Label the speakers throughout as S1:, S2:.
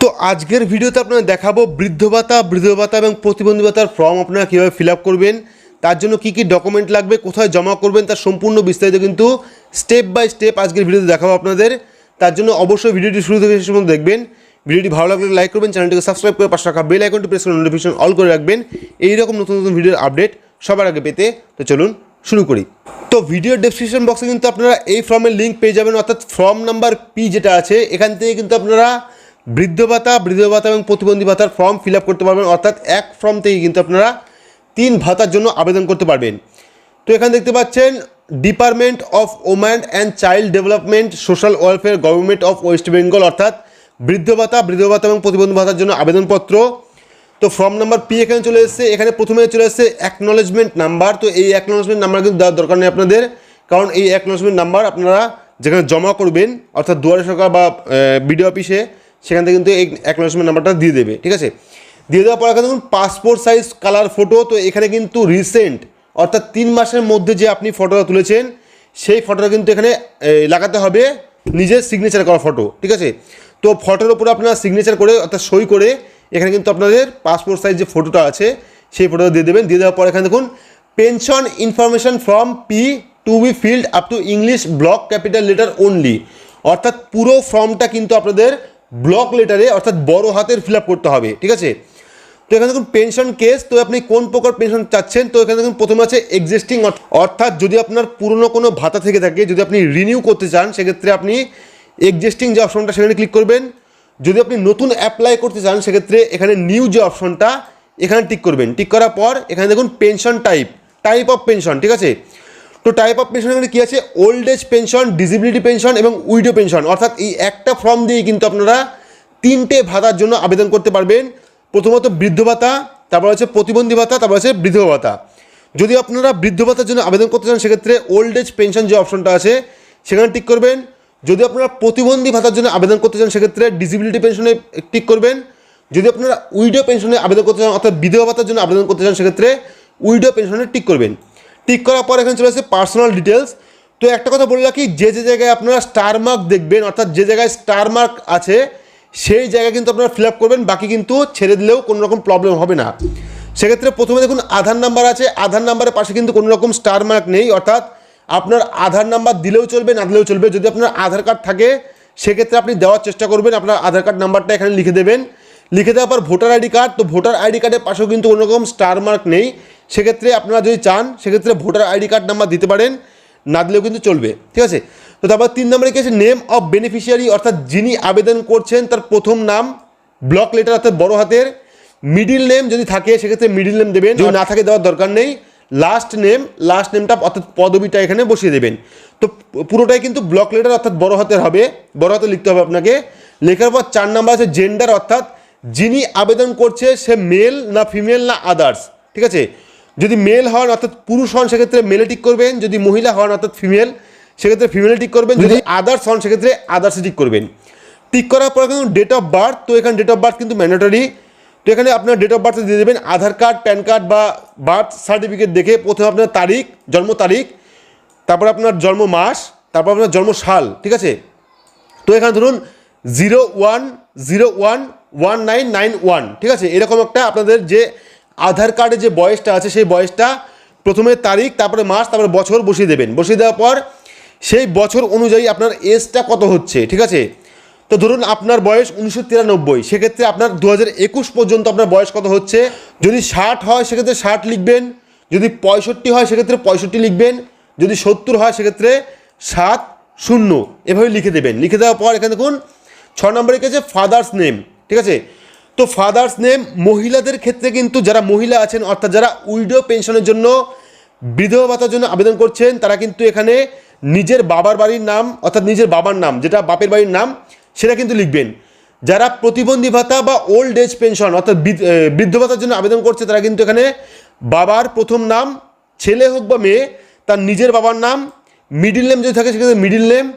S1: তো আজকের ভিডিওতে আপনারা দেখাবো বৃদ্ধ ভাতা বৃদ্ধ ভাতা এবং প্রতিবন্ধী ভাতার ফর্ম আপনারা কীভাবে ফিল করবেন, তার জন্য কী কী ডকুমেন্ট লাগবে, কোথায় জমা করবেন, তার সম্পূর্ণ বিস্তারিত কিন্তু স্টেপ বাই স্টেপ আজকের ভিডিওতে দেখাবো আপনাদের। তার জন্য অবশ্যই ভিডিওটি শুরু থেকে শেষ দেখবেন। ভিডিওটি ভালো লাগলে লাইক করবেন, চ্যানেলটিকে সাবস্ক্রাইব করে পাশে রাখা বেল আইকনটি প্রেস করে নোটিফিকেশন অল করে রাখবেন। এইরকম নতুন নতুন ভিডিওর আপডেট সবার আগে পেতে। তো চলুন শুরু করি। তো ভিডিও ডেসক্রিপশন বক্সে কিন্তু আপনারা এই ফর্মের লিঙ্ক পেয়ে যাবেন, অর্থাৎ ফর্ম নাম্বার পি যেটা আছে, এখান থেকে কিন্তু আপনারা বৃদ্ধ ভাতা বৃদ্ধ ভাতা এবং প্রতিবন্ধী ভাতার ফর্ম ফিল আপ করতে পারবেন। অর্থাৎ এক ফর্ম থেকে কিন্তু আপনারা তিন ভাতার জন্য আবেদন করতে পারবেন। তো এখানে দেখতে পাচ্ছেন department of woman and child development social welfare government of West Bengal অর্থাৎ বৃদ্ধ ভাতা বৃদ্ধ ভাতা এবং প্রতিবন্ধী ভাতার জন্য আবেদনপত্র। তো ফর্ম নাম্বার পি এখানে চলে এসেছে। এখানে প্রথমে চলে এসেছে অ্যাকনোলেজমেন্ট নাম্বার তো এই অ্যাকনোলেজমেন্ট নাম্বার কিন্তু দেওয়ার দরকার নেই আপনাদের। কারণ এই অ্যাকনোলেজমেন্ট নাম্বার আপনারা যেখানে জমা করবেন, অর্থাৎ দুয়ারে সরকার বা বিডিও অফিসে সেখান থেকে কিন্তু এই অ্যাকনোলেজমেন্ট নাম্বারটা দিয়ে দেবে, ঠিক আছে? দিয়ে দেওয়ার পর দেখুন পাসপোর্ট সাইজ কালার ফটো তো এখানে কিন্তু রিসেন্ট অর্থাৎ তিন মাসের মধ্যে যে আপনি ফটোটা তুলেছেন, সেই ফটোটা কিন্তু এখানে লাগাতে হবে নিজের সিগনেচার করা ফটো ঠিক আছে? তো ফটোর উপরে আপনারা সিগনেচার করে, অর্থাৎ সই করে, এখানে কিন্তু আপনাদের পাসপোর্ট সাইজ যে ফটোটা আছে, সেই ফটোটা দিয়ে দেবেন। দিয়ে দেওয়ার পর এখানে দেখুন pension information from P to B filled up to English block capital letter only অর্থাৎ পুরো ফর্মটা কিন্তু আপনাদের ব্লক লেটারে অর্থাৎ বড় হাতের ফিল করতে হবে, ঠিক আছে? তো এখানে দেখুন পেনশন কেস তো আপনি কোন প্রকার পেনশন চাচ্ছেন? তো এখানে দেখুন, প্রথমে আছে এক্সিস্টিং অর্থাৎ যদি আপনার পুরনো কোনো ভাতা থেকে থাকে, যদি আপনি রিনিউ করতে চান, সেক্ষেত্রে আপনি এক্সিস্টিং যে অপশনটা সেখানে ক্লিক করবেন। যদি আপনি নতুন অ্যাপ্লাই করতে চান, সেক্ষেত্রে এখানে নিউ যে অপশনটা এখানে টিক করবেন। টিক করার পর, এখানে দেখুন pension type type of pension ঠিক আছে? তো টাইপ অফ পেনশন এখানে কী আছে? Old age pension disability pension এবং উইডো পেনশন অর্থাৎ এই একটা ফর্ম দিয়েই কিন্তু আপনারা তিনটে ভাতার জন্য আবেদন করতে পারবেন। প্রথমত বৃদ্ধ ভাতা, তারপর হচ্ছে প্রতিবন্ধী ভাতা, তারপর হচ্ছে বৃদ্ধ ভাতা। যদি আপনারা বৃদ্ধ ভাতার জন্য আবেদন করতে চান, সেক্ষেত্রে ওল্ড এজ পেনশন যে অপশনটা আছে, সেখানে টিক করবেন। যদি আপনারা প্রতিবন্ধী ভাতার জন্য আবেদন করতে চান, সেক্ষেত্রে ডিসেবিলিটি পেনশনে টিক করবেন। যদি আপনারা উইডো পেনশনে আবেদন করতে চান, অর্থাৎ বিধবা ভাতার জন্য আবেদন করতে চান, সেক্ষেত্রে উইডো পেনশনে টিক করবেন। টিক করার পর এখানে চলে আসে পার্সোনাল ডিটেলস তো একটা কথা বলে রাখি, যে যে জায়গায় আপনারা স্টার মার্ক দেখবেন, অর্থাৎ যে জায়গায় স্টার মার্ক আছে, সেই জায়গায় কিন্তু আপনারা ফিল আপ করবেন, বাকি কিন্তু ছেড়ে দিলেও কোনো রকম প্রবলেম হবে না। সেক্ষেত্রে প্রথমে দেখুন, আধার নাম্বার আছে, আধার নাম্বারের পাশে কিন্তু কোনো রকম স্টার মার্ক নেই, অর্থাৎ আপনার আধার নাম্বার দিলেও চলবে, না দিলেও চলবে। যদি আপনার আধার কার্ড থাকে, সেক্ষেত্রে আপনি দেওয়ার চেষ্টা করবেন, আপনার আধার কার্ড নাম্বারটা এখানে লিখে দেবেন। লিখে দেওয়ার পর ভোটার আইডি কার্ড তো ভোটার আইডি কার্ডের পাশেও কিন্তু কোনো রকম স্টার মার্ক নেই। সেক্ষেত্রে আপনারা যদি চান, সেক্ষেত্রে ভোটার আইডি কার্ড নাম্বার দিতে পারেন, না দিলেও কিন্তু চলবে, ঠিক আছে? তো তারপর তিন নম্বরে কি নেম অফ বেনিফিশিয়ারি অর্থাৎ যিনি আবেদন করছেন, তার প্রথম নাম ব্লক লেটার অর্থাৎ বড় হাতের মিডিল নেম যদি থাকে, সেক্ষেত্রে মিডিল নেম দেবেন, যদি না থাকে দেওয়ার দরকার নেই লাস্ট নেম লাস্ট নেমটা অর্থাৎ পদবিটা এখানে বসিয়ে দেবেন। তো পুরোটাই কিন্তু ব্লক লেটার অর্থাৎ বড় হাতের হবে, বড় হাতে লিখতে হবে আপনাকে। লেখার পর চার নাম্বার আছে জেন্ডার অর্থাৎ যিনি আবেদন করছে, সে মেল না ফিমেল না আদার্স ঠিক আছে? যদি মেল হন অর্থাৎ পুরুষ হন সেক্ষেত্রে মেলে টিক করবেন। যদি মহিলা হন অর্থাৎ ফিমেল সেক্ষেত্রে ফিমেলে টিক করবেন। যদি আদার্স হন সেক্ষেত্রে আদার্সে টিক করবেন। টিক করার পর কিন্তু ডেট অফ বার্থ তো এখানে ডেট অফ বার্থ কিন্তু ম্যান্ডেটরি তো এখানে আপনার ডেট অফ বার্থ দিয়ে দেবেন। আধার কার্ড প্যান কার্ড বা বার্থ সার্টিফিকেট দেখে প্রথমে আপনার তারিখ জন্ম তারিখ তারপর আপনার জন্ম মাস তারপর আপনার জন্ম সাল ঠিক আছে? তো এখানে ধরুন zero one zero one one nine nine one ঠিক আছে? এরকম একটা আপনাদের যে আধার কার্ডে যে বয়সটা আছে, সেই বয়সটা প্রথমে তারিখ, তারপরে মাস, তারপরে বছর বসিয়ে দেবেন। বসিয়ে দেওয়ার পর সেই বছর অনুযায়ী আপনার এজটা কত হচ্ছে, ঠিক আছে? তো ধরুন আপনার বয়স উনিশশো তিরানব্বই, সেক্ষেত্রে আপনার দু একুশ পর্যন্ত আপনার বয়স কত হচ্ছে? যদি ষাট হয়, সেক্ষেত্রে ষাট লিখবেন। যদি পঁয়ষট্টি হয়, সেক্ষেত্রে পঁয়ষট্টি লিখবেন। যদি সত্তর হয়, সেক্ষেত্রে সাত শূন্য। এভাবে লিখে দেবেন। লিখে দেওয়ার পর এখানে দেখুন, ছ নম্বরে আছে? ফাদার্স নেম ঠিক আছে? তো ফাদার্স নেম মহিলাদের ক্ষেত্রে কিন্তু যারা মহিলা আছেন, অর্থাৎ যারা উইডো পেনশনের জন্য, বিধবা ভাতার জন্য আবেদন করছেন, তারা কিন্তু এখানে নিজের বাবার বাড়ির নাম, অর্থাৎ নিজের বাবার নাম, যেটা বাপের বাড়ির নাম, সেটা কিন্তু লিখবেন। যারা প্রতিবন্ধী ভাতা বা ওল্ড এজ পেনশন অর্থাৎ বৃদ্ধ- ভাতার জন্য আবেদন করছে, তারা কিন্তু এখানে বাবার প্রথম নাম, ছেলে হোক বা মেয়ে, তার নিজের বাবার নাম মিডিল নেম যদি থাকে, সেক্ষেত্রে মিডিল নেম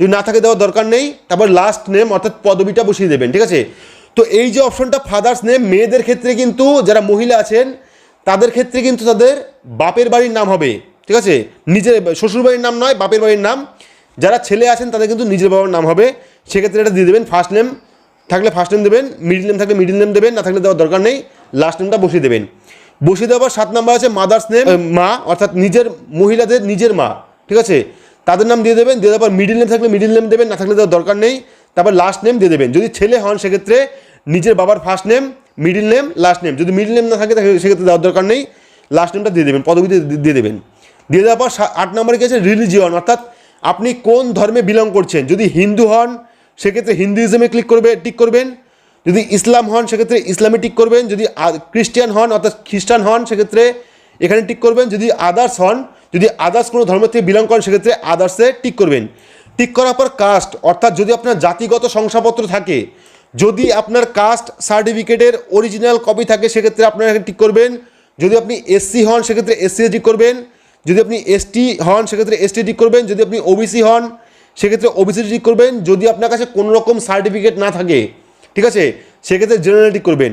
S1: যদি না থাকে দেওয়ার দরকার নেই, তারপর লাস্ট নেম অর্থাৎ পদবিটা বসিয়ে দেবেন, ঠিক আছে? তো এই যে অপশনটা ফাদার্স নেম মেয়েদের ক্ষেত্রে কিন্তু যারা মহিলা আছেন, তাদের ক্ষেত্রে কিন্তু তাদের বাপের বাড়ির নাম হবে, ঠিক আছে? নিজের শ্বশুর বাড়ির নাম নয়, বাপের বাড়ির নাম। যারা ছেলে আছেন, তাদের কিন্তু নিজের বাবার নাম হবে। সেক্ষেত্রে এটা দিয়ে দেবেন ফার্স্ট নেম থাকলে ফার্স্ট নেম দেবেন মিডিল নেম থাকলে মিডিল নেম দেবেন, না থাকলে দেওয়ার দরকার নেই লাস্ট নেমটা বসিয়ে দেবেন। বসিয়ে দেওয়ার পর সাত নাম্বার আছে মাদার্স নেম মা, অর্থাৎ নিজের মহিলাদের নিজের মা, ঠিক আছে? তাদের নাম দিয়ে দেবেন, দিয়ে দেওয়ার পর মিডিল নেম থাকলে মিডিল নেম দেবেন, না থাকলে দেওয়ার দরকার নেই। তারপর লাস্ট নেম দিয়ে দেবেন। যদি ছেলে হন, সেক্ষেত্রে নিজের বাবার first name middle name last name যদি মিডিল নেম না থাকে, তাহলে সেক্ষেত্রে দেওয়ার দরকার নেই। লাস্ট নেমটা দিয়ে দেবেন পদবি দিয়ে- দেবেন। দিয়ে দেওয়ার পর আট নম্বরে আছে? রিলিজিয়ন অর্থাৎ আপনি কোন ধর্মে বিলং করছেন। যদি হিন্দু হন, সেক্ষেত্রে হিন্দুইজমে ক্লিক করবে টিক করবেন। যদি ইসলাম হন, সেক্ষেত্রে ইসলামে টিক করবেন। যদি খ্রিস্টান হন, অর্থাৎ খ্রিস্টান হন, সেক্ষেত্রে এখানে টিক করবেন। যদি আদার্স হন, যদি আদার্স কোনো ধর্ম থেকে বিলং করেন, সেক্ষেত্রে আদার্সে টিক করবেন। টিক করার পর কাস্ট অর্থাৎ যদি আপনার জাতিগত শংসাপত্র থাকে যদি আপনার কাস্ট সার্টিফিকেটের অরিজিনাল কপি থাকে, সেক্ষেত্রে আপনারা টিক করবেন। যদি আপনি এসসি হন, সেক্ষেত্রে এসসি টিক করবেন। যদি আপনি এসটি হন, সেক্ষেত্রে এসটি টিক করবেন। যদি আপনি ওবিসি হন, সেক্ষেত্রে ওবিসি টিক করবেন। যদি আপনার কাছে কোনো রকম সার্টিফিকেট না থাকে, ঠিক আছে? সেক্ষেত্রে জেনারেল টিক করবেন।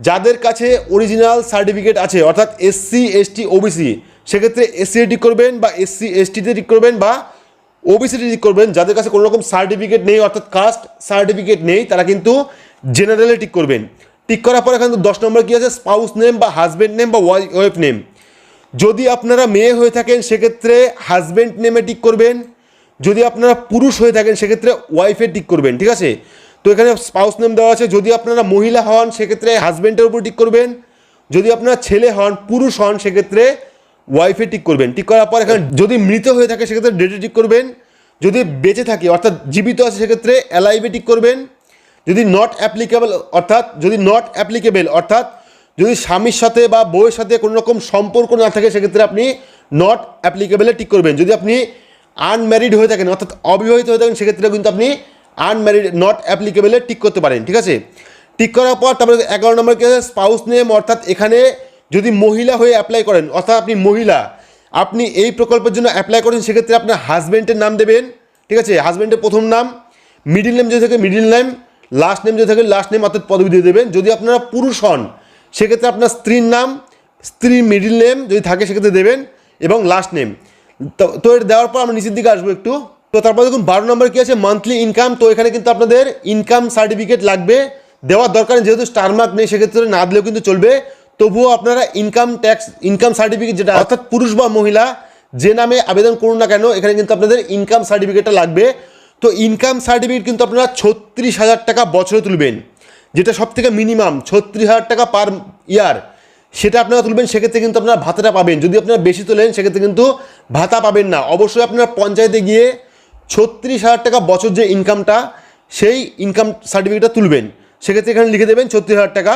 S1: যাদের কাছে অরিজিনাল সার্টিফিকেট আছে, অর্থাৎ এসসি এসটি ওবিসি সেক্ষেত্রে এসসি টিক করবেন বা এসসি এসটিতে টিক করবেন বা ওবিসি টিক করবেন, যাদের কাছে কোনো রকম সার্টিফিকেট নেই, অর্থাৎ কাস্ট সার্টিফিকেট নেই, তারা কিন্তু জেনারেলে টিক করবেন। টিক করার পর এখানে দশ নম্বর কী আছে? স্পাউস নেম বা হাজব্যান্ড নেম বা ওয়াইফ নেম যদি আপনারা মেয়ে হয়ে থাকেন, সেক্ষেত্রে হাজব্যান্ড নেমে টিক করবেন। যদি আপনারা পুরুষ হয়ে থাকেন, সেক্ষেত্রে ওয়াইফে টিক করবেন, ঠিক আছে? তো এখানে স্পাউস নেম দেওয়া আছে। যদি আপনারা মহিলা হন, সেক্ষেত্রে হাজব্যান্ডের উপর টিক করবেন। যদি আপনারা ছেলে হন, পুরুষ হন, সেক্ষেত্রে ওয়াইফে টিক করবেন। টিক করার পর এখানে যদি মৃত হয়ে থাকে, সেক্ষেত্রে ডেটে টিক করবেন। যদি বেঁচে থাকে, অর্থাৎ জীবিত আছে, সেক্ষেত্রে অ্যালাইভে টিক করবেন। যদি নট অ্যাপ্লিকেবল অর্থাৎ যদি নট অ্যাপ্লিকেবল অর্থাৎ যদি স্বামীর সাথে বা বউয়ের সাথে কোনো রকম সম্পর্ক না থাকে, সেক্ষেত্রে আপনি নট অ্যাপ্লিকেবলে টিক করবেন। যদি আপনি আনম্যারিড হয়ে থাকেন, অর্থাৎ অবিবাহিত হয়ে থাকেন সেক্ষেত্রে কিন্তু আপনি আনম্যারিড নট অ্যাপ্লিকেবলে টিক করতে পারেন। ঠিক আছে? টিক করার পর তারপরে এগারো নম্বর কি আছে? স্পাউস নেম অর্থাৎ এখানে যদি মহিলা হয়ে অ্যাপ্লাই করেন, অর্থাৎ আপনি মহিলা, আপনি এই প্রকল্পের জন্য অ্যাপ্লাই করেন, সেক্ষেত্রে আপনার হাজব্যান্ডের নাম দেবেন, ঠিক আছে? হাজব্যান্ডের প্রথম নাম মিডিল নেম যদি থাকে মিডিল নেম লাস্ট নেম যদি থাকে লাস্ট নেম অর্থাৎ পদবি দিয়ে দেবেন। যদি আপনারা পুরুষ হন, সেক্ষেত্রে আপনার স্ত্রীর নাম, স্ত্রী মিডিল নেম যদি থাকে, সেক্ষেত্রে দেবেন, এবং লাস্ট নেম তো এটা দেওয়ার পর আমরা নিচের দিকে আসব একটু। তো তারপর দেখুন, বারো নম্বর কী আছে? মান্থলি ইনকাম তো এখানে কিন্তু আপনাদের ইনকাম সার্টিফিকেট লাগবে দেওয়ার দরকার, যেহেতু স্টার মার্ক নেই, সেক্ষেত্রে না দিলেও কিন্তু চলবে। তবুও আপনারা ইনকাম ট্যাক্স ইনকাম সার্টিফিকেট যেটা, অর্থাৎ পুরুষ বা মহিলা, যে নামে আবেদন করুন না কেন, এখানে কিন্তু আপনাদের ইনকাম সার্টিফিকেটটা লাগবে। তো ইনকাম সার্টিফিকেট কিন্তু আপনারা ছত্রিশ হাজার টাকা বছরে তুলবেন, যেটা সব থেকে মিনিমাম ছত্রিশ হাজার টাকা পার ইয়ার সেটা আপনারা তুলবেন, সেক্ষেত্রে কিন্তু আপনারা ভাতাটা পাবেন। যদি আপনারা বেশি তোলেন, সেক্ষেত্রে কিন্তু ভাতা পাবেন না। অবশ্যই আপনারা পঞ্চায়েতে গিয়ে ছত্রিশ হাজার টাকা বছর যে ইনকামটা সেই ইনকাম সার্টিফিকেটটা তুলবেন। সেক্ষেত্রে এখানে লিখে দেবেন ছত্রিশ হাজার টাকা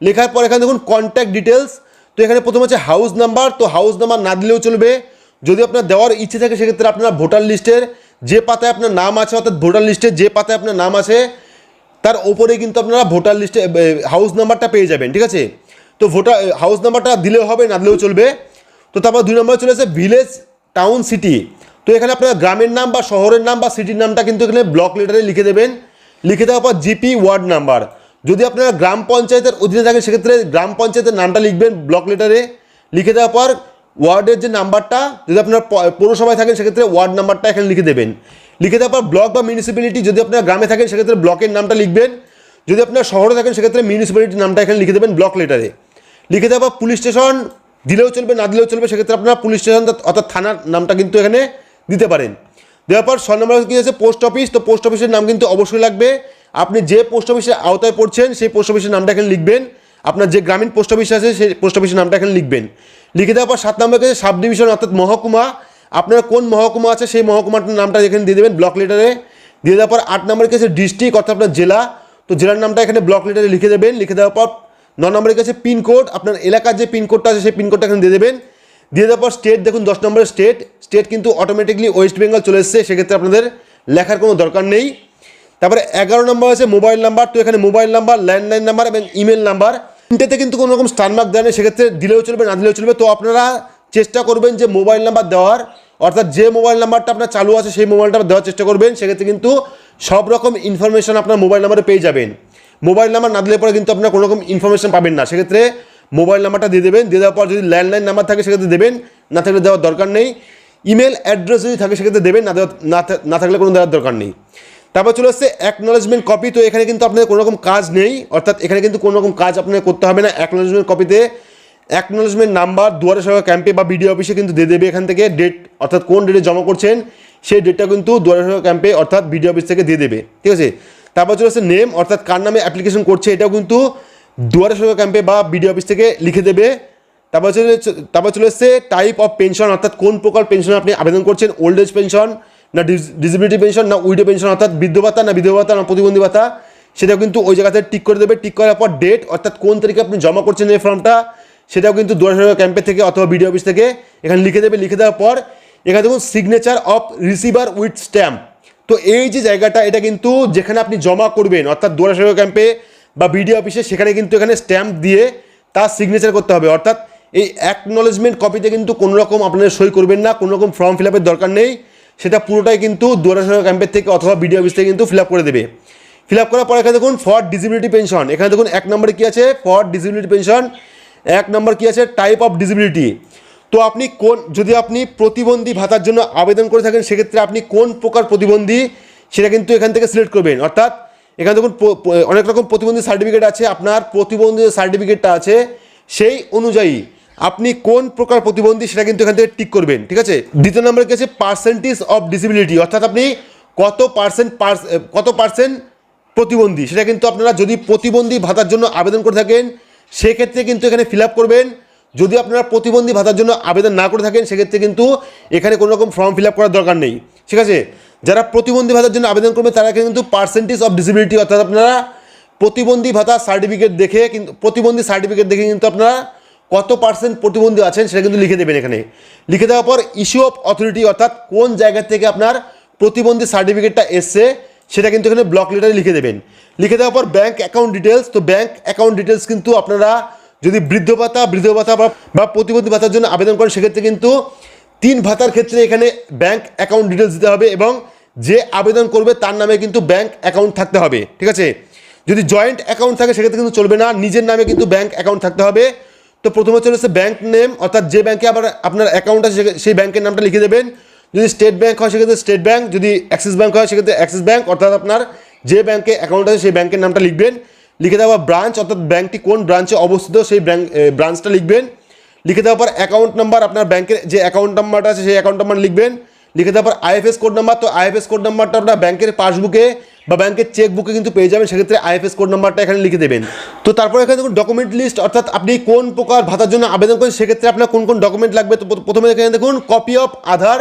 S1: লেখার পর এখানে দেখুন কন্ট্যাক্ট ডিটেলস তো এখানে প্রথম হচ্ছে হাউস নাম্বার তো হাউস নাম্বার না দিলেও চলবে। যদি আপনার দেওয়ার ইচ্ছে থাকে, সেক্ষেত্রে আপনার ভোটার লিস্টের যে পাতায় আপনার নাম আছে, অর্থাৎ ভোটার লিস্টে যে পাতায় আপনার নাম আছে, তার ওপরে কিন্তু আপনারা ভোটার লিস্টে হাউস নাম্বারটা পেয়ে যাবেন, ঠিক আছে? তো ভোটার হাউস নাম্বারটা দিলেও হবে, না দিলেও চলবে। তো তারপর দুই নম্বর চলে আসে ভিলেজ টাউন সিটি তো এখানে আপনার গ্রামের নাম বা শহরের নাম বা সিটির নামটা কিন্তু এখানে ব্লক লেটারে লিখে দেবেন। লিখে দেওয়ার পর জিপি ওয়ার্ড নাম্বার যদি আপনারা গ্রাম পঞ্চায়েতের অধীনে থাকেন, সেক্ষেত্রে গ্রাম পঞ্চায়েতের নামটা লিখবেন ব্লক লেটারে লিখে দেওয়ার পর ওয়ার্ডের যে নাম্বারটা, যদি আপনার পৌরসভায় থাকেন, সেক্ষেত্রে ওয়ার্ড নাম্বারটা এখানে লিখে দেবেন। লিখে দেওয়ার পর ব্লক বা মিউনিসিপ্যালিটি যদি আপনার গ্রামে থাকেন, সেক্ষেত্রে ব্লকের নামটা লিখবেন। যদি আপনার শহরে থাকেন, সেক্ষেত্রে মিউনিসিপ্যালিটির নামটা এখানে লিখে দেবেন ব্লক লেটারে লিখে দেওয়ার পর পুলিশ স্টেশন দিলেও চলবে, না দিলেও চলবে, সেক্ষেত্রে আপনারা পুলিশ স্টেশন অর্থাৎ থানার নামটা কিন্তু এখানে দিতে পারেন। দেওয়ার পর ছ নম্বর কী আছে? পোস্ট অফিস তো পোস্ট অফিসের নাম কিন্তু অবশ্যই লাগবে। আপনি যে পোস্ট অফিসের আওতায় পড়ছেন, সেই পোস্ট অফিসের নামটা এখানে লিখবেন। আপনার যে গ্রামীণ পোস্ট অফিস আছে, সেই পোস্ট অফিসের নামটা এখানে লিখবেন। লিখে দেওয়ার পর সাত নম্বর কাছে সাব ডিভিশন, অর্থাৎ মহকুমা, আপনার কোন মহকুমা আছে, সেই মহকুমাটার নামটা এখানে দিয়ে দেবেন ব্লক লেটারে। দিয়ে দেওয়ার পর আট নম্বরের কাছে ডিস্ট্রিক্ট, অর্থাৎ আপনার জেলা, তো জেলার নামটা এখানে ব্লক লেটারে লিখে দেবেন। লিখে দেওয়ার পর ন নম্বরের কাছে পিনকোড, আপনার এলাকার যে পিনকোডটা আছে, সেই পিনকোডটা এখানে দিয়ে দেবেন। দিয়ে দেওয়ার পর স্টেট, দেখুন দশ নম্বরের স্টেট। স্টেট কিন্তু অটোমেটিকলি ওয়েস্ট বেঙ্গল চলে এসছে, সেক্ষেত্রে আপনাদের লেখার কোনো দরকার নেই। তারপরে এগারো নম্বর আছে মোবাইল নাম্বার, তো এখানে মোবাইল নাম্বার, ল্যান্ডলাইন নাম্বার এবং ইমেল নাম্বার। তিনটেতে কিন্তু কোনো রকম স্টার মার্ক দেয় না সেক্ষেত্রে দিলেও চলবে, না দিলেও চলবে। তো আপনারা চেষ্টা করবেন যে মোবাইল নাম্বার দেওয়ার, অর্থাৎ যে মোবাইল নাম্বারটা আপনার চালু আছে সেই মোবাইলটা দেওয়ার চেষ্টা করবেন। সেক্ষেত্রে কিন্তু সব রকম ইনফরমেশন আপনার মোবাইল নাম্বারে পেয়ে যাবেন। মোবাইল নাম্বার না দিলে পরে কিন্তু আপনার কোনো রকম ইনফরমেশন পাবেন না। সেক্ষেত্রে মোবাইল নাম্বারটা দিয়ে দেবেন, দিয়ে দেওয়ার পর যদি ল্যান্ডলাইন নাম্বার থাকে সেক্ষেত্রে দেবেন, না থাকলে দেওয়ার দরকার নেই। ইমেল অ্যাড্রেস যদি থাকে সেক্ষেত্রে দেবেন, না দেওয়া না থাকলে কোনো দেওয়ার দরকার নেই। তারপর চলে আসছে অ্যাকনোলেজমেন্ট কপি তো এখানে কিন্তু আপনাদের কোনো রকম কাজ নেই, অর্থাৎ এখানে কিন্তু কোনো রকম কাজ আপনাকে করতে হবে না। অ্যাকনোলেজমেন্ট কপিতে অ্যাকনোলেজমেন্ট নাম্বার দুয়ারে সরকার ক্যাম্পে বা বিডিও অফিসে কিন্তু দিয়ে দেবে এখান থেকে ডেট অর্থাৎ কোন ডেটে জমা করছেন, সেই ডেটটা কিন্তু দুয়ারে সরকার ক্যাম্পে অর্থাৎ বিডিও অফিস থেকে দিয়ে দেবে। ঠিক আছে? তারপর চলে আসছে নেম অর্থাৎ কার নামে অ্যাপ্লিকেশন করছে, এটাও কিন্তু দুয়ারে সরকার ক্যাম্পে বা বিডিও অফিস থেকে লিখে দেবে। তারপর চলে তারপর চলে এসছে টাইপ অফ পেনশন অর্থাৎ কোন প্রকার পেনশন আপনি আবেদন করছেন ওল্ড এজ পেনশন না ডিসেবিলিটি পেনশন না উইডো পেনশন অর্থাৎ বৃদ্ধ ভাতা, না বিধবা ভাতা, না প্রতিবন্ধী ভাতা, সেটাও কিন্তু ওই জায়গাতে টিক করে দেবে। টিক করার পর ডেট অর্থাৎ কোন তারিখে আপনি জমা করছেন এই ফর্মটা সেটাও কিন্তু দুয়ারে ক্যাম্পে থেকে অথবা বিডিও অফিস থেকে এখানে লিখে দেবে। লিখে দেওয়ার পর এখানে দেখুন signature of receiver with stamp তো এই যে জায়গাটা, এটা কিন্তু যেখানে আপনি জমা করবেন, অর্থাৎ দুয়ারে ক্যাম্পে বা বিডিও অফিসে সেখানে কিন্তু এখানে স্ট্যাম্প দিয়ে তার সিগনেচার করতে হবে। অর্থাৎ এই অ্যাকনোলেজমেন্ট কপিতে কিন্তু কোনো রকম আপনারা সই করবেন না কোনো রকম ফর্ম ফিল দরকার নেই। সেটা পুরোটাই কিন্তু দুয়ারে ক্যাম্পের থেকে অথবা বিডিও অফিস থেকে কিন্তু ফিল আপ করে দেবে। ফিল আপ করার পর এখানে দেখুন ফর ডিসেবিলিটি পেনশন এখানে দেখুন এক নম্বরে কী আছে? ফর ডিসেবিলিটি পেনশন এক নম্বর কী আছে? টাইপ অফ ডিসেবিলিটি তো আপনি কোন, যদি আপনি প্রতিবন্ধী ভাতার জন্য আবেদন করে থাকেন, সেক্ষেত্রে আপনি কোন প্রকার প্রতিবন্ধী সেটা কিন্তু এখান থেকে সিলেক্ট করবেন। অর্থাৎ এখানে দেখুন অনেক রকম প্রতিবন্ধী সার্টিফিকেট আছে। আপনার প্রতিবন্ধী সার্টিফিকেটটা আছে, সেই অনুযায়ী আপনি কোন প্রকার প্রতিবন্ধী সেটা কিন্তু এখান থেকে টিক করবেন, ঠিক আছে? দ্বিতীয় নম্বরে আছে পার্সেন্টেজ অফ ডিসেবিলিটি অর্থাৎ আপনি কত পার্সেন্ট কত পার্সেন্ট প্রতিবন্ধী, সেটা কিন্তু আপনারা যদি প্রতিবন্ধী ভাতার জন্য আবেদন করে থাকেন, সেক্ষেত্রে কিন্তু এখানে ফিল করবেন। যদি আপনারা প্রতিবন্ধী ভাতার জন্য আবেদন না করে থাকেন, সেক্ষেত্রে কিন্তু এখানে কোনো রকম ফর্ম ফিল করার দরকার নেই, ঠিক আছে? যারা প্রতিবন্ধী ভাতার জন্য আবেদন করবে, তারা কিন্তু পার্সেন্টেজ অফ ডিসেবিলিটি অর্থাৎ আপনারা প্রতিবন্ধী ভাতা সার্টিফিকেট দেখে কিন্তু, প্রতিবন্ধী সার্টিফিকেট দেখে কিন্তু আপনারা কত পার্সেন্ট প্রতিবন্ধী আছেন সেটা কিন্তু লিখে দেবেন এখানে। লিখে দেওয়ার পর ইস্যু অফ অথরিটি অর্থাৎ কোন জায়গা থেকে আপনার প্রতিবন্ধী সার্টিফিকেটটা এসছে, সেটা কিন্তু এখানে ব্লক লেটারে লিখে দেবেন। লিখে দেওয়ার পর ব্যাঙ্ক অ্যাকাউন্ট ডিটেলস তো ব্যাঙ্ক অ্যাকাউন্ট ডিটেলস কিন্তু আপনারা যদি বৃদ্ধ ভাতা বৃদ্ধ ভাতা বা প্রতিবন্ধী ভাতার জন্য আবেদন করেন, সেক্ষেত্রে কিন্তু তিন ভাতার ক্ষেত্রে এখানে ব্যাঙ্ক অ্যাকাউন্ট ডিটেলস দিতে হবে এবং যে আবেদন করবে তার নামে কিন্তু ব্যাঙ্ক অ্যাকাউন্ট থাকতে হবে, ঠিক আছে? যদি জয়েন্ট অ্যাকাউন্ট থাকে, সেক্ষেত্রে কিন্তু চলবে না, নিজের নামে কিন্তু ব্যাঙ্ক অ্যাকাউন্ট থাকতে হবে। তো প্রথমে চলে এসেছে ব্যাংক নেম অর্থাৎ যে ব্যাঙ্কে আবার আপনার অ্যাকাউন্ট আছে সেই ব্যাংকের নামটা লিখে দেবেন। যদি স্টেট ব্যাঙ্ক হয়, সেক্ষেত্রে স্টেট ব্যাঙ্ক যদি অ্যাক্সিস ব্যাঙ্ক হয়, সেক্ষেত্রে অ্যাক্সিস ব্যাঙ্ক অর্থাৎ আপনার যে ব্যাঙ্কে অ্যাকাউন্ট আছে, সেই ব্যাংকের নামটা লিখবেন। লিখে দেওয়া ব্রাঞ্চ অর্থাৎ ব্যাঙ্কটি কোন ব্রাঞ্চে অবস্থিত, সেই ব্যাংক ব্রাঞ্চটা লিখবেন। লিখে দেওয়ার পর অ্যাকাউন্ট নাম্বার আপনার ব্যাঙ্কের যে অ্যাকাউন্ট নাম্বারটা আছে, সেই অ্যাকাউন্ট নাম্বার লিখবেন। লিখে দেওয়ার পর আইএফএস কোড নাম্বার তো আইএফএস কোড নাম্বারটা আপনার ব্যাংকের পাসবুকে বা ব্যাংকের চেক বুকে কিন্তু পেয়ে যাবেন, সেক্ষেত্রে আইএফএস কোড নাম্বারটা এখানে লিখে দেবেন। তো তারপর এখানে দেখুন ডকুমেন্ট লিস্ট অর্থাৎ আপনি কোন প্রকার ভাতার জন্য আবেদন করেন, সেক্ষেত্রে আপনার কোন কোন ডকুমেন্ট লাগবে। তো প্রথমে এখানে দেখুন copy of Aadhaar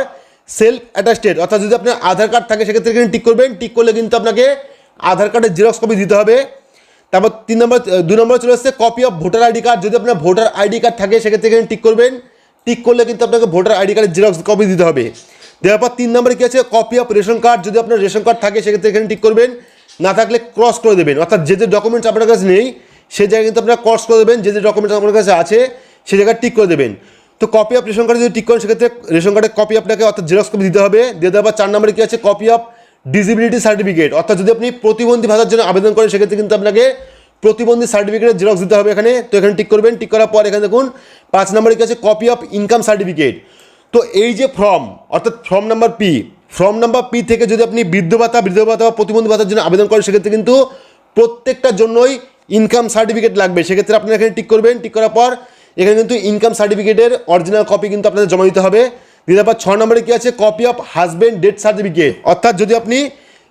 S1: self attested অর্থাৎ যদি আপনার আধার কার্ড থাকে, সেক্ষেত্রে এখানে টিক করবেন। টিক করলে কিন্তু আপনাকে আধার কার্ডের জেরক্স কপি দিতে হবে। তারপর তিন নম্বর দুই নম্বর চলে আসছে copy of voter ID card যদি আপনার ভোটার আইডি কার্ড থাকে, সেক্ষেত্রে এখানে টিক করবেন। টিক করলে কিন্তু আপনাকে ভোটার আইডি কার্ডের জেরক্স কপি দিতে হবে। দেওয়ার পর তিন নম্বরে কি আছে? কপি অফ রেশন কার্ড যদি আপনার রেশন কার্ড থাকে, সেক্ষেত্রে এখানে টিক করবেন। না থাকলে ক্রস করে দেবেন। অর্থাৎ যে যে ডকুমেন্টস আপনার কাছে নেই, সে জায়গায় কিন্তু আপনারা ক্রস করে দেবেন। যে যে ডকুমেন্টস আপনার কাছে আছে, সে জায়গায় টিক করে দেবেন। তো কপি অফ রেশন কার্ড যদি টিক করেন, সেক্ষেত্রে রেশন কার্ডের কপি আপনাকে অর্থাৎ জেরক্স কপি দিতে হবে। দিয়ে দেওয়ার পর চার নম্বরে কি আছে? কপি অফ ডিসেবিলিটি সার্টিফিকেট অর্থাৎ যদি আপনি প্রতিবন্ধী ভাতার জন্য আবেদন করেন, সেক্ষেত্রে কিন্তু আপনাকে প্রতিবন্ধী সার্টিফিকেটের জেরক্স দিতে হবে এখানে। তো এখানে টিক করবেন। টিক করার পর এখানে দেখুন, পাঁচ নম্বরে কি আছে? কপি অফ ইনকাম সার্টিফিকেট তো এই যে ফর্ম অর্থাৎ form number P form number P থেকে যদি আপনি বৃদ্ধ ভাতা বৃদ্ধ ভাতা বা প্রতিবন্ধী ভাতার জন্য আবেদন করেন, সেক্ষেত্রে কিন্তু প্রত্যেকটার জন্যই ইনকাম সার্টিফিকেট লাগবে। সেক্ষেত্রে আপনারা এখানে টিক করবেন। টিক করার পর এখানে কিন্তু ইনকাম সার্টিফিকেটের অরিজিনাল কপি কিন্তু আপনাদের জমা দিতে হবে। দিয়ে তারপর ছ নম্বরে কী আছে? Copy of husband death certificate অর্থাৎ যদি আপনি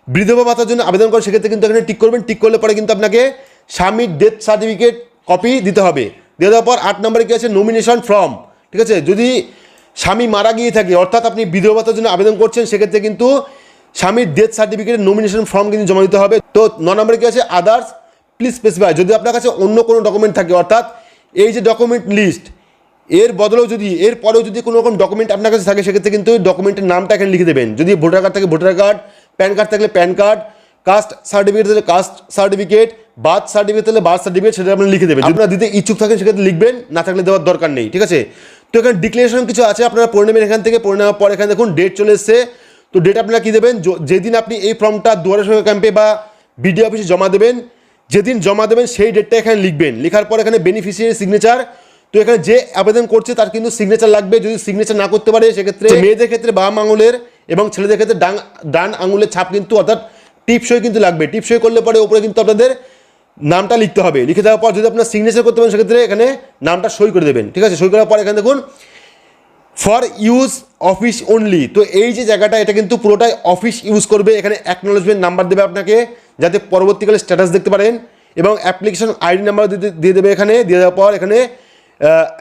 S1: বিধবা ভাতার জন্য আবেদন করেন, সেক্ষেত্রে কিন্তু এখানে টিক করবেন। টিক করলে পরে কিন্তু আপনাকে স্বামীর ডেথ সার্টিফিকেট কপি দিতে হবে। দিয়ে দেওয়ার পর আট নম্বরে কী আছে? নমিনেশন ফর্ম ঠিক আছে? যদি স্বামী মারা গিয়ে থাকে, অর্থাৎ আপনি বিধবা ভাতার জন্য আবেদন করছেন, সেক্ষেত্রে কিন্তু স্বামীর ডেথ সার্টিফিকেটের নমিনেশন ফর্ম কিন্তু জমা দিতে হবে। তো ন নম্বরে কি আছে? আদার্স প্লিজ স্পেসিফাই যদি আপনার কাছে অন্য কোনো ডকুমেন্ট থাকে, অর্থাৎ এই যে ডকুমেন্ট লিস্ট এর বদলেও যদি, এর পরেও যদি কোনো রকম ডকুমেন্ট আপনার কাছে থাকে, সেক্ষেত্রে কিন্তু ডকুমেন্টের নামটা এখানে লিখে দেবেন। যদি ভোটার কার্ড থাকে, ভোটার কার্ড প্যান কার্ড থাকলে প্যান কার্ড কাস্ট সার্টিফিকেট থাকলে কাস্ট সার্টিফিকেট বার্থ সার্টিফিকেট থাকলে বার্থ সার্টিফিকেট সেটা আপনি লিখে দেবেন। আপনারা দিতে ইচ্ছুক থাকেন, সেক্ষেত্রে লিখবেন, না থাকলে দেওয়ার দরকার নেই, ঠিক আছে? তো এখানে ডিক্লারেশন কিছু আছে আপনারা পড়ে নেবেন এখান থেকে পড়ে নেওয়ার পর এখানে দেখুন ডেট চলে এসছে। তো ডেট আপনারা কী দেবেন? যেদিন আপনি এই ফর্মটা দুয়ারে সরকার ক্যাম্পে বা বিডিও অফিসে জমা দেবেন যেদিন জমা দেবেন সেই ডেটটা এখানে লিখবেন। লেখার পর এখানে বেনিফিশিয়ারি সিগনেচার তো এখানে যে আবেদন করছে তার কিন্তু সিগনেচার লাগবে। যদি সিগনেচার না করতে পারে সেক্ষেত্রে মেয়েদের ক্ষেত্রে বাম আঙুলের এবং ছেলেদের ক্ষেত্রে ডান ডান আঙুলের ছাপ কিন্তু অর্থাৎ টিপসই কিন্তু লাগবে। টিপসই করলে পরে ওপরে কিন্তু আপনাদের নামটা লিখতে হবে। লিখে দেওয়ার পর যদি আপনার সিগনেচার করতে পারেন, সেক্ষেত্রে এখানে নামটা সই করে দেবেন। ঠিক আছে? সই করার পর এখানে দেখুন ফর ইউজ অফিস অনলি তো এই যে জায়গাটা, এটা কিন্তু পুরোটাই অফিস ইউজ করবে। এখানে অ্যাকনোলজমেন্ট নাম্বার দেবে আপনাকে, যাতে পরবর্তীকালে স্ট্যাটাস দেখতে পারেন এবং অ্যাপ্লিকেশন আইডি নাম্বার দিয়ে দেবে এখানে। দিয়ে দেওয়ার পর এখানে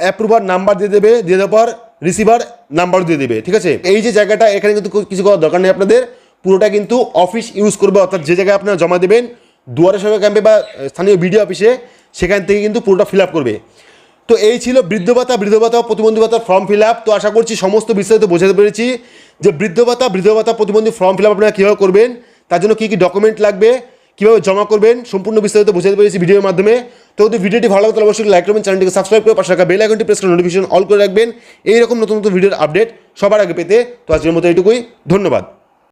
S1: অ্যাপ্রুভার নাম্বার দিয়ে দেবে। দিয়ে দেওয়ার পর রিসিভার নাম্বার দিয়ে দেবে। ঠিক আছে? এই যে জায়গাটা, এখানে কিন্তু কিছু করার দরকার নেই আপনাদের। পুরোটা কিন্তু অফিস ইউজ করবে, অর্থাৎ যে জায়গায় আপনারা জমা দেবেন দুয়ারে সরকার ক্যাম্পে বা স্থানীয় বিডিও অফিসে সেখান থেকে কিন্তু পুরোটা ফিল আপ করবে। তো এই ছিল বৃদ্ধ ভাতা বৃদ্ধ ভাতা, প্রতিবন্ধী ভাতার ফর্ম ফিল আপ তো আশা করছি সমস্ত বিস্তারিত বোঝাতে পেরেছি যে বৃদ্ধ ভাতা বৃদ্ধ ভাতা, প্রতিবন্ধী ফর্ম ফিল আপ আপনারা কীভাবে করবেন, তার জন্য কী কী ডকুমেন্ট লাগবে, কীভাবে জমা করবেন, সম্পূর্ণ বিস্তারিত বোঝাতে পেরেছি ভিডিওর মাধ্যমে। তো যদি ভিডিওটি ভালো লাগে অবশ্যই লাইক করবেন চ্যানেলটিকে সাবস্ক্রাইব করে পাশে রাখা বেল আইকনটি প্রেস করে নোটিফিকেশন অল করে রাখবেন। এইরকম নতুন নতুন ভিডিওর আপডেট সবার আগে পেতে। তো আজকের মতো এইটুকুই। ধন্যবাদ।